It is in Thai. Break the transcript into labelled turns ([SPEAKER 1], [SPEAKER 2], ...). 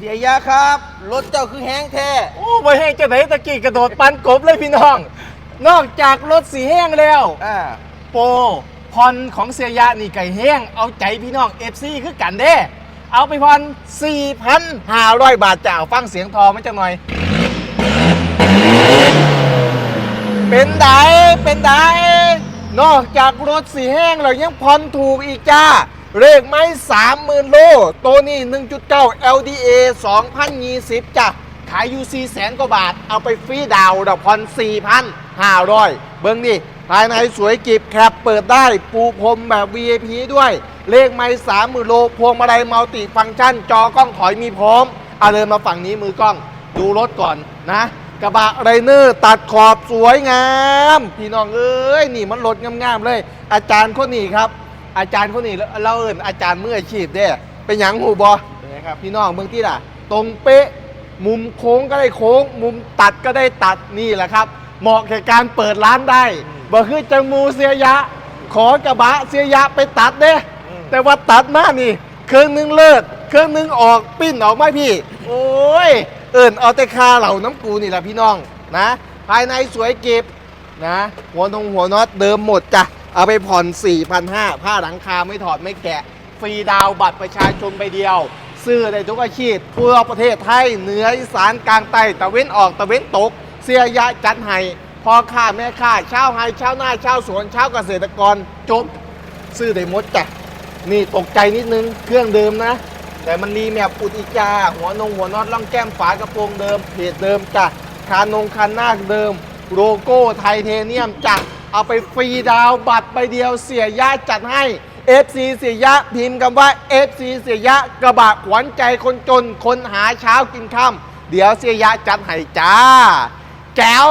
[SPEAKER 1] เสียยาครับ รถเจ้าคือแห้งแท้
[SPEAKER 2] โอ้ไปให้เจ้าไหนตะกี้กระโดดปันกบเลยพี่น้อง นอกจากรถสีแห้งแล้ว
[SPEAKER 1] อ่า
[SPEAKER 2] โปรพรของเสียยะนี่ไก่แห้ง เอาใจพี่น้องเอฟซีคือกันเด้ เอาไปพร4,500 บาทจะเอาฟังเสียงทอมันจังหน่อย เป็นไดเป็นไดนอกจากรถสีแห้งเรายังผ่อนถูกอีกจ้า เลขไม่สามหมื่นโล ตัวนี้ 1.9 LDA 2020จ้ะ ขายอยู่4แสนกว่าบาท เอาไปฟรีดาวดอกผ่อน4,500 เบิ้งดิภายในสวยกิบแคปเปิดได้ปูพรมแบบ VIP ด้วย เลขไม่สามหมื่นโล พวงมาลัยมัลติฟังก์ชัน จอกล้องถอยมีพร้อมเอาเลยมาฝั่งนี้มือกล้อง ดูรถก่อนนะกระบะไรเนอร์ตัดขอบสวยงาม พี่น้องเอ้ยนี่มันรถงามๆเลย อาจารย์คนนี้ครับ อาจารย์คนนี้เราเอินอาจารย์มืออาชีพเด้เป็นหยังหูบอเป็นไงครับพี่น้องเมืองที่ล่ะ ตรงเป๊ะมุมโค้งก็ได้โค้ง มุมตัดก็ได้ตัดนี่แหละครับ เหมาะแก่การเปิดร้านได้บ่คือจังมูเสียยะ ขอกระบะเสียยะไปตัดเด้แต่ว่าตัดมานี่ เครื่องนึงเลิศเครื่องนึงออกปิ้นออกไหมพี่ โอ้ย เอิญเอาแต่คาเหล่าน้ำกูนี่แหละพี่น้องนะ ภายในสวยเก็บนะ หัวนงหัวน็อตเดิมหมดจ้ะ เอาไปผ่อน 4,500ผ้าหลังคาไม่ถอดไม่แกะ ฟรีดาวบัตรประชาชนไปเดียว ซื้อได้ทุกอาชีพทั่วประเทศไทยเหนืออีสานกลางใต้ตะเว้นออกตะเว้นตก เสียยะจัดให้พ่อค้าแม่ค้าชาวไฮชาวนาชาวสวนชาวเกษตรกรจบซื้อได้หมดจ้ะนี่ตกใจนิดนึงเครื่องเดิมนะ แต่มันรีแมปอุดอีจา หัวนงหัวน็อตล่องแก้มฝากระโปรงเดิมเพจเดิมจ้ะคานงคันหน้าเดิม โลโก้ไทเทเนียมจ้ะ เอาไปฟรีดาวบัตรไปเดียวเสียยะจัดให้ FC เสียยะพิมพ์คำว่า FC เสียยะกระบะขวัญใจคนจนคนหาเช้ากินค่ำเดี๋ยวเสียยะจัดให้จ้าแก้ว